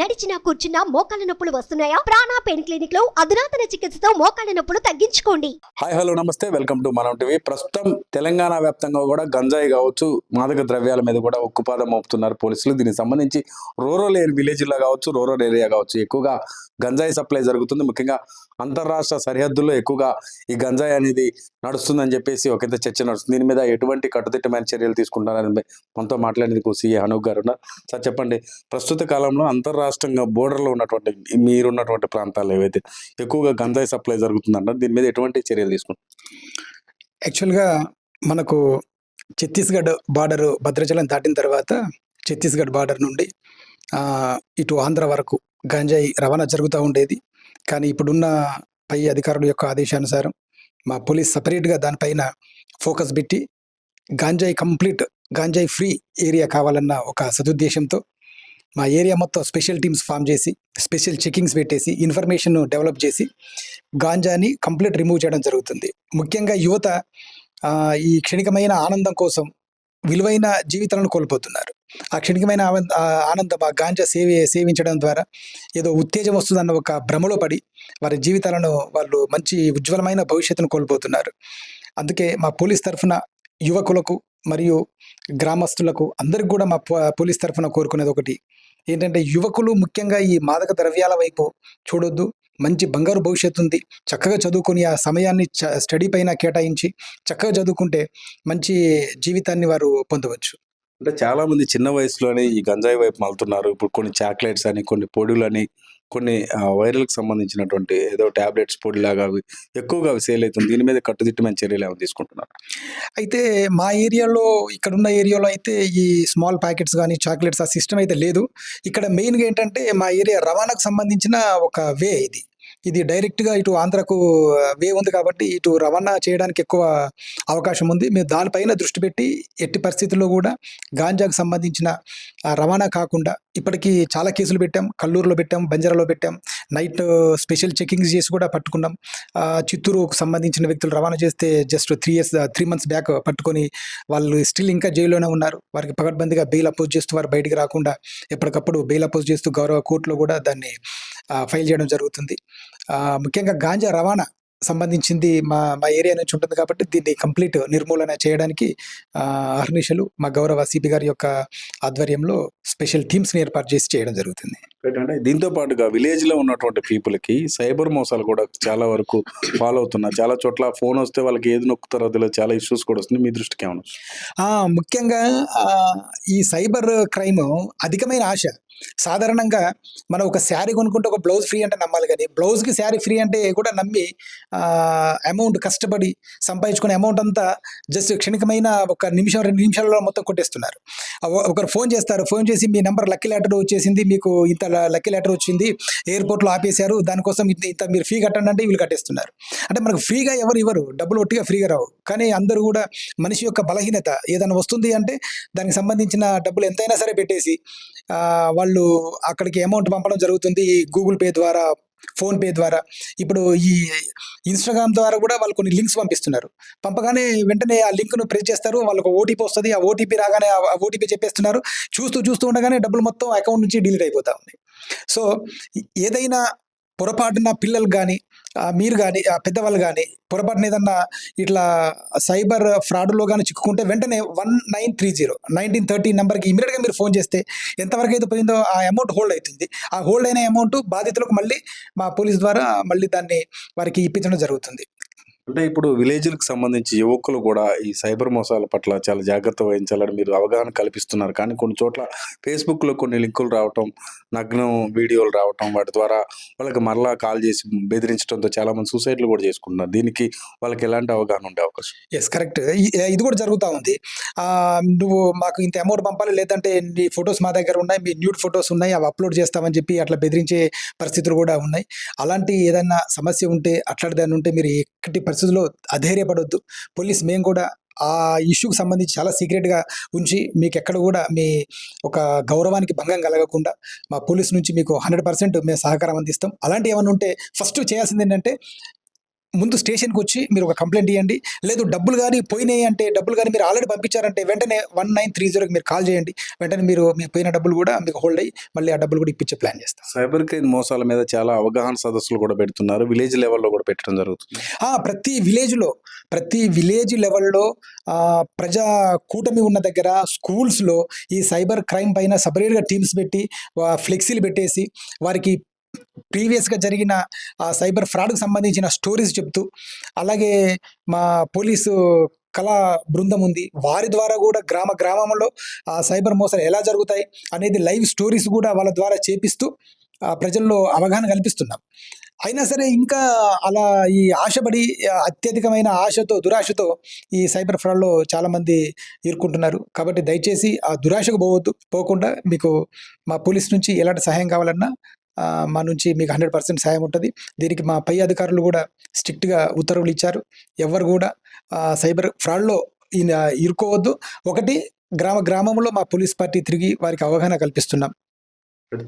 నడిచినా కూర్చున్నా మోకాళ్ళ నొప్పులు వస్తున్నాయా? ప్రాణా పెయిన్ క్లినిక్లో అధునాతన చికిత్సతో మోకాళ్ళ నొప్పులు తగ్గించుకోండి. హాయ్ హలో నమస్తే. Welcome to Manam TV. ప్రస్తుతం తెలంగాణ వ్యాప్తంగా కూడా గంజాయి కావచ్చు మాదక ద్రవ్యాల మీద కూడా ఉక్కుపాదం మోపుతున్నారు పోలీసులు. దీనికి సంబంధించి రూరల్ విలేజ్లో కావచ్చు రూరల్ ఏరియా కావచ్చు ఎక్కువగా గంజాయి సప్లై జరుగుతుంది. ముఖ్యంగా అంతర్రాష్ట్ర సరిహద్దుల్లో ఎక్కువగా ఈ గంజాయి అనేది నడుస్తుందని చెప్పేసి ఒక చర్చ నడుస్తుంది. దీని మీద ఎటువంటి కట్టుదిట్టమైన చర్యలు తీసుకుంటారని మనతో మాట్లాడేందుకు సీఏ అనూప్ గారు ఉన్నారు. సార్ చెప్పండి. ప్రస్తుత కాలంలో అంతర్రాష్ట్రంగా బోర్డర్లో ఉన్నటువంటి మీరున్నటువంటి ప్రాంతాలు ఏవైతే ఎక్కువగా గంజాయి సప్లై జరుగుతుందంటారు దీని మీద ఎటువంటి చర్యలు తీసుకుంటారు యాక్చువల్గా మనకు ఛత్తీస్గఢ్ బార్డర్ భద్రాచలం దాటిన తర్వాత ఛత్తీస్గఢ్ బార్డర్ నుండి ఇటు ఆంధ్ర వరకు గంజాయి రవాణా జరుగుతూ ఉండేది. కానీ ఇప్పుడున్న పై అధికారుల యొక్క ఆదేశానుసారం మా పోలీస్ సపరేట్గా దానిపైన ఫోకస్ పెట్టి గాంజాయి కంప్లీట్ గాంజాయి ఫ్రీ ఏరియా కావాలన్న ఒక సదుద్దేశంతో మా ఏరియా మొత్తం స్పెషల్ టీమ్స్ ఫామ్ చేసి స్పెషల్ చెకింగ్స్ పెట్టేసి ఇన్ఫర్మేషన్ డెవలప్ చేసి గాంజాని కంప్లీట్ రిమూవ్ చేయడం జరుగుతుంది. ముఖ్యంగా యువత ఈ క్షణికమైన ఆనందం కోసం విలువైన జీవితాలను కోల్పోతున్నారు. ఆ క్షణికమైన ఆనంద ఆనందం ఆ గాంజా సేవి సేవించడం ద్వారా ఏదో ఉత్తేజం వస్తుందన్న ఒక భ్రమలో పడి వారి జీవితాలను వాళ్ళు మంచి ఉజ్వలమైన భవిష్యత్తును కోల్పోతున్నారు. అందుకే మా పోలీస్ తరఫున యువకులకు మరియు గ్రామస్తులకు అందరికి కూడా మా పో- పోలీస్ తరఫున కోరుకునేది ఒకటి. ఏంటంటే యువకులు ముఖ్యంగా ఈ మాదక ద్రవ్యాల వైపు చూడొద్దు. మంచి బంగారు భవిష్యత్తు ఉంది. చక్కగా చదువుకొని ఆ సమయాన్ని చ- స్టడీ పైన కేటాయించి చక్కగా చదువుకుంటే మంచి జీవితాన్ని వారు పొందవచ్చు. అంటే చాలామంది చిన్న వయసులోనే ఈ గంజాయి వైపు మలుతున్నారు ఇప్పుడు కొన్ని చాక్లెట్స్ అని కొన్ని పొడులని కొన్ని వైరల్కి సంబంధించినటువంటి ఏదో టాబ్లెట్స్ పొడిలాగా అవి ఎక్కువగా అవి సేల్ అవుతుంది. దీని మీద కట్టుదిట్టమైన చర్యలు ఏమైనా తీసుకుంటున్నారు? అయితే మా ఏరియాలో ఇక్కడున్న ఏరియాలో అయితే ఈ స్మాల్ ప్యాకెట్స్ కానీ చాక్లెట్స్ ఆ సిస్టమ్ అయితే లేదు. ఇక్కడ మెయిన్గా ఏంటంటే మా ఏరియా రవాణాకు సంబంధించిన ఒక వే ఇది. ఇది డైరెక్ట్గా ఇటు ఆంధ్రకు వే ఉంది కాబట్టి ఇటు రవాణా చేయడానికి ఎక్కువ అవకాశం ఉంది. మేము దానిపైన దృష్టి పెట్టి ఎట్టి పరిస్థితుల్లో కూడా గాంజాకు సంబంధించిన రవాణా కాకుండా ఇప్పటికీ చాలా కేసులు పెట్టాం. కల్లూరులో పెట్టాం బంజారాలో పెట్టాం. నైట్ స్పెషల్ చెకింగ్స్ చేసి కూడా పట్టుకున్నాం. చిత్తూరుకు సంబంధించిన వ్యక్తులు రవాణా చేస్తే just three years three months back పట్టుకొని వాళ్ళు స్టిల్ ఇంకా జైల్లోనే ఉన్నారు. వారికి పగడ్బందీగా బెయిల్ అపోజ్ చేస్తూ వారు బయటికి రాకుండా ఎప్పటికప్పుడు బెయిల్ అపోజ్ చేస్తూ గౌరవ కోర్టులో కూడా దాన్ని ఫైల్ చేయడం జరుగుతుంది. ముఖ్యంగా గాంజా రవాణా సంబంధించింది మా మా ఏరియా నుంచి ఉంటుంది కాబట్టి దీన్ని కంప్లీట్ నిర్మూలన చేయడానికి అహర్నిశలు మా గౌరవ సిపి గారి యొక్క ఆధ్వర్యంలో స్పెషల్ టీమ్స్ని ఏర్పాటు చేసి చేయడం జరుగుతుంది. అంటే దీంతో పాటుగా విలేజ్లో ఉన్నటువంటి పీపుల్కి సైబర్ మోసాలు కూడా చాలా వరకు ఫాలో అవుతున్నారు. చాలా చోట్ల ఫోన్ వస్తే వాళ్ళకి ఏది నొక్కుతారో తెలియదు చాలా ఇష్యూస్ కూడా వస్తుంది మీ దృష్టికి ఏమన్నా ముఖ్యంగా ఈ సైబర్ క్రైమ్ అధికమైన ఆశ సాధారణంగా మనం ఒక శారీ కొనుక్కుంటే ఒక బ్లౌజ్ ఫ్రీ అంటే నమ్మాలి కానీ బ్లౌజ్కి శారీ ఫ్రీ అంటే కూడా నమ్మి అమౌంట్ కష్టపడి సంపాదించుకునే అమౌంట్ అంతా జస్ట్ క్షణికమైన ఒక నిమిషం రెండు నిమిషాల్లో మొత్తం కొట్టేస్తున్నారు. ఒకరు ఫోన్ చేస్తారు. ఫోన్ చేసి మీ నెంబర్ లక్కీ లెటర్ వచ్చేసింది. మీకు ఇంత లక్కీ లెటర్ వచ్చింది. ఎయిర్పోర్ట్లో ఆపేశారు. దానికోసం ఇంత ఇంత మీరు ఫీ కట్టండి అంటే వీళ్ళు కట్టేస్తున్నారు. అంటే మనకు ఫ్రీగా ఎవరు ఇవ్వరు. డబ్బులు ఒట్టిగా ఫ్రీగా రావు. కానీ అందరూ కూడా మనిషి యొక్క బలహీనత ఏదైనా వస్తుంది అంటే దానికి సంబంధించిన డబ్బులు ఎంతైనా సరే పెట్టేసి వాళ్ళు అక్కడికి అమౌంట్ పంపడం జరుగుతుంది. గూగుల్ పే ద్వారా ఫోన్పే ద్వారా. ఇప్పుడు ఈ ఇన్స్టాగ్రామ్ ద్వారా కూడా వాళ్ళు కొన్ని లింక్స్ పంపిస్తున్నారు. పంపగానే వెంటనే ఆ లింక్ను ప్రెస్ చేస్తారు. వాళ్ళకు ఓటీపీ వస్తుంది. ఆ ఓటీపీ రాగానే ఆ ఓటీపీ చెప్పేస్తున్నారు. చూస్తూ చూస్తూ ఉండగానే డబ్బులు మొత్తం అకౌంట్ నుంచి డిలీట్ అయిపోతా ఉంది. సో ఏదైనా పొరపాటున పిల్లలు కానీ మీరు కానీ పెద్దవాళ్ళు కానీ పొరపాటున ఏదన్నా ఇట్లా సైబర్ ఫ్రాడ్లో కానీ చిక్కుకుంటే వెంటనే one nine three zero nineteen thirty నెంబర్కి ఇమీడియట్గా మీరు ఫోన్ చేస్తే ఎంతవరకు అయితే పోయిందో ఆ అమౌంట్ హోల్డ్ అవుతుంది. ఆ హోల్డ్ అయిన అమౌంట్ బాధితులకు మళ్ళీ మా పోలీస్ ద్వారా మళ్ళీ దాన్ని వారికి ఇప్పించడం జరుగుతుంది. అంటే ఇప్పుడు విలేజ్లకు సంబంధించి యువకులు కూడా ఈ సైబర్ మోసాల పట్ల చాలా జాగ్రత్త వహించాలని మీరు అవగాహన కల్పిస్తున్నారు. కానీ కొన్ని చోట్ల ఫేస్బుక్లో కొన్ని లింకులు రావటం నగ్నం వీడియోలు రావటం వాటి ద్వారా వాళ్ళకి మరలా కాల్ చేసి బెదిరించడంతో చాలా మంది సూసైడ్లు కూడా చేసుకుంటున్నారు. దీనికి వాళ్ళకి ఎలాంటి అవగాహన ఉండే అవకాశం? ఎస్ కరెక్ట్ ఇది కూడా జరుగుతూ ఉంది. నువ్వు మాకు ఇంత అమౌంట్ పంపాలి లేదంటే నీ ఫొటోస్ మా దగ్గర ఉన్నాయి మీ న్యూడ్ ఫొటోస్ ఉన్నాయి అవి అప్లోడ్ చేస్తామని చెప్పి అట్లా బెదిరించే పరిస్థితులు కూడా ఉన్నాయి. అలాంటి ఏదైనా సమస్య ఉంటే అట్లాంటిదాన్ని ఉంటే మీరు ఎక్కటి పరిస్థితుల్లో అధైర్యపడొద్దు. పోలీస్ మేము కూడా ఆ ఇష్యూకి సంబంధించి చాలా సీక్రెట్గా ఉంచి మీకు ఎక్కడ కూడా మీ ఒక గౌరవానికి భంగం కలగకుండా మా పోలీస్ నుంచి మీకు హండ్రెడ్ పర్సెంట్ మేము సహకారం అందిస్తాం. అలాంటి ఏమైనా ఉంటే ఫస్ట్ చేయాల్సింది ఏంటంటే ముందు స్టేషన్కి వచ్చి మీరు ఒక కంప్లైంట్ ఇవ్వండి లేదు డబ్బులు కానీ పోయినాయి అంటే డబ్బులు కానీ మీరు ఆల్రెడీ పంపించారంటే వెంటనే వన్ నైన్ త్రీ జీరోకి మీరు కాల్ చేయండి. వెంటనే మీరు మీ పోయిన డబ్బులు కూడా మీకు హోల్డ్ అయ్యి మళ్ళీ ఆ డబ్బులు కూడా ఇప్పించే ప్లాన్ చేస్తాం. సైబర్ క్రైమ్ మోసాల మీద చాలా అవగాహన సదస్సులు కూడా పెడుతున్నారు. విలేజ్ లెవెల్లో కూడా పెట్టడం జరుగుతుంది. ఆ, ప్రతి విలేజ్లో ప్రతి విలేజ్ లెవెల్లో ప్రజా కూటమి ఉన్న దగ్గర స్కూల్స్లో ఈ సైబర్ క్రైమ్ పైన సపరేట్గా టీమ్స్ పెట్టి ఫ్లెక్సీలు పెట్టేసి వారికి ప్రీవియస్గా జరిగిన ఆ సైబర్ ఫ్రాడ్కు సంబంధించిన స్టోరీస్ చెప్తూ అలాగే మా పోలీసు కళా బృందం ఉంది. వారి ద్వారా కూడా గ్రామ గ్రామంలో ఆ సైబర్ మోసాలు ఎలా జరుగుతాయి అనేది లైవ్ స్టోరీస్ కూడా వాళ్ళ ద్వారా చేపిస్తూ ఆ, ప్రజల్లో అవగాహన కల్పిస్తున్నాం. అయినా సరే ఇంకా అలా ఈ ఆశపడి అత్యధికమైన ఆశతో దురాశతో ఈ సైబర్ ఫ్రాడ్లో చాలామంది ఇరుక్కుంటున్నారు. కాబట్టి దయచేసి ఆ దురాశకు పోవద్దు పోకుండా మీకు మా పోలీస్ నుంచి ఎలాంటి సహాయం కావాలన్నా మా నుంచి మీకు హండ్రెడ్ పర్సెంట్ సాయం ఉంటుంది. దీనికి మా పై అధికారులు కూడా స్ట్రిక్ట్గా ఉత్తర్వులు ఇచ్చారు. ఎవరు కూడా సైబర్ ఫ్రాడ్లో ఇరుకోవద్దు ఒకటి గ్రామ గ్రామంలో మా పోలీస్ పార్టీ తిరిగి వారికి అవగాహన కల్పిస్తున్నాం.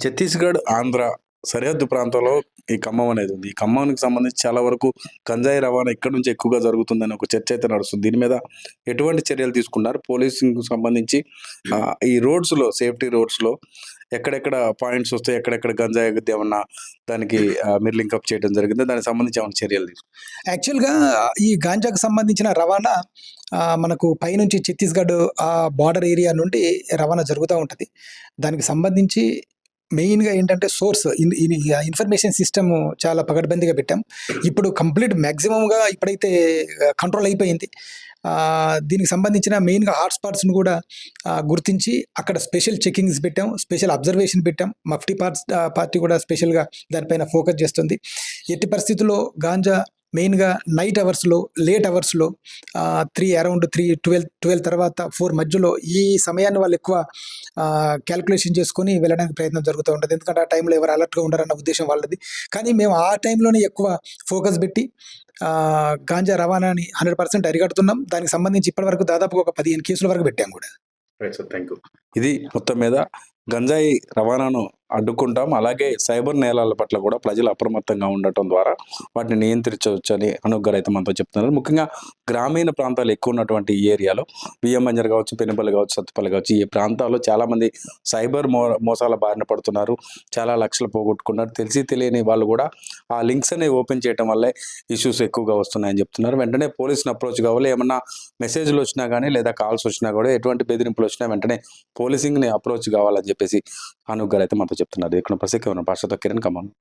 ఛత్తీస్గఢ్ ఆంధ్ర సరిహద్దు ప్రాంతంలో ఈ ఖమ్మం అనేది ఉంది. ఈ ఖమ్మానికి సంబంధించి చాలా వరకు గంజాయి రవాణా ఇక్కడ నుంచి ఎక్కువగా జరుగుతుందని ఒక చర్చ అయితే నడుస్తుంది. దీని మీద ఎటువంటి చర్యలు తీసుకున్నారు? పోలీసింగ్ సంబంధించి ఈ రోడ్స్లో సేఫ్టీ రోడ్స్లో ఎక్కడెక్కడ పాయింట్స్ వస్తాయి ఎక్కడెక్కడ గంజాయి ఏమన్నా దానికి మీరు లింకప్ చేయడం జరిగింది. దానికి సంబంధించి ఏమైనా చర్యలు యాక్చువల్గా ఈ గాంజాకు సంబంధించిన రవాణా మనకు పైనుంచి ఛత్తీస్గఢ్ ఆ బార్డర్ ఏరియా నుండి రవాణా జరుగుతూ ఉంటుంది. దానికి సంబంధించి మెయిన్గా ఏంటంటే సోర్స్ ఇన్ఫర్మేషన్ సిస్టమ్ చాలా పగడ్బందీగా పెట్టాం. ఇప్పుడు కంప్లీట్ మ్యాక్సిమంగా ఇప్పుడైతే కంట్రోల్ అయిపోయింది. దీనికి సంబంధించిన మెయిన్గా హాట్స్పాట్స్ను కూడా గుర్తించి అక్కడ స్పెషల్ చెకింగ్స్ పెట్టాం స్పెషల్ అబ్జర్వేషన్ పెట్టాం. మఫ్టీ పార్ట్స్ పార్టీ కూడా స్పెషల్గా దానిపైన ఫోకస్ చేస్తుంది. ఎట్టి పరిస్థితుల్లో గాంజా మెయిన్గా నైట్ అవర్స్లో లేట్ అవర్స్లో three around three twelve twelve తర్వాత ఫోర్ మధ్యలో ఈ సమయాన్ని వాళ్ళు ఎక్కువ క్యాల్కులేషన్ చేసుకొని వెళ్ళడానికి ప్రయత్నం జరుగుతూ ఉంటుంది. ఎందుకంటే ఆ టైంలో ఎవరు అలర్ట్గా ఉండరన్న ఉద్దేశం వాళ్ళది. కానీ మేము ఆ టైంలోనే ఎక్కువ ఫోకస్ పెట్టి గాంజా రవాణాని హండ్రెడ్ పర్సెంట్ అరిగడుతున్నాం దానికి సంబంధించి ఇప్పటివరకు దాదాపు ఒక పదిహేను కేసుల వరకు పెట్టాం కూడా. థ్యాంక్ యూ ఇది మొత్తం మీద గంజాయి రవాణాను అడ్డుకుంటాం. అలాగే సైబర్ నేరాల పట్ల కూడా ప్రజలు అప్రమత్తంగా ఉండటం ద్వారా వాటిని నియంత్రించవచ్చని అని అనుగ్రహ అయితే మనతో చెప్తున్నారు. ముఖ్యంగా గ్రామీణ ప్రాంతాలు ఎక్కువ ఉన్నటువంటి ఈ ఏరియాలో బియ్యం మంజర్ కావచ్చు పెనుపల్లి కావచ్చు సత్తుపల్లి కావచ్చు ఈ ప్రాంతాల్లో చాలామంది సైబర్ మో మోసాల బారిన పడుతున్నారు. చాలా లక్షలు పోగొట్టుకున్నారు. తెలిసి తెలియని వాళ్ళు కూడా ఆ లింక్స్ అనేవి ఓపెన్ చేయడం వల్లే ఇష్యూస్ ఎక్కువగా వస్తున్నాయని చెప్తున్నారు. వెంటనే పోలీసుని అప్రోచ్ కావాలి. ఏమన్నా మెసేజ్లు వచ్చినా కానీ లేదా కాల్స్ వచ్చినా కూడా ఎటువంటి బెదిరింపులు వచ్చినా వెంటనే పోలీసింగ్ని అప్రోచ్ కావాలని చెప్పేసి అనుగ్రహ అయితే మనతో చెప్తున్నారు. ఇక్కడ ప్రసిద్ధ భాషతో కిరణ్ కమాన్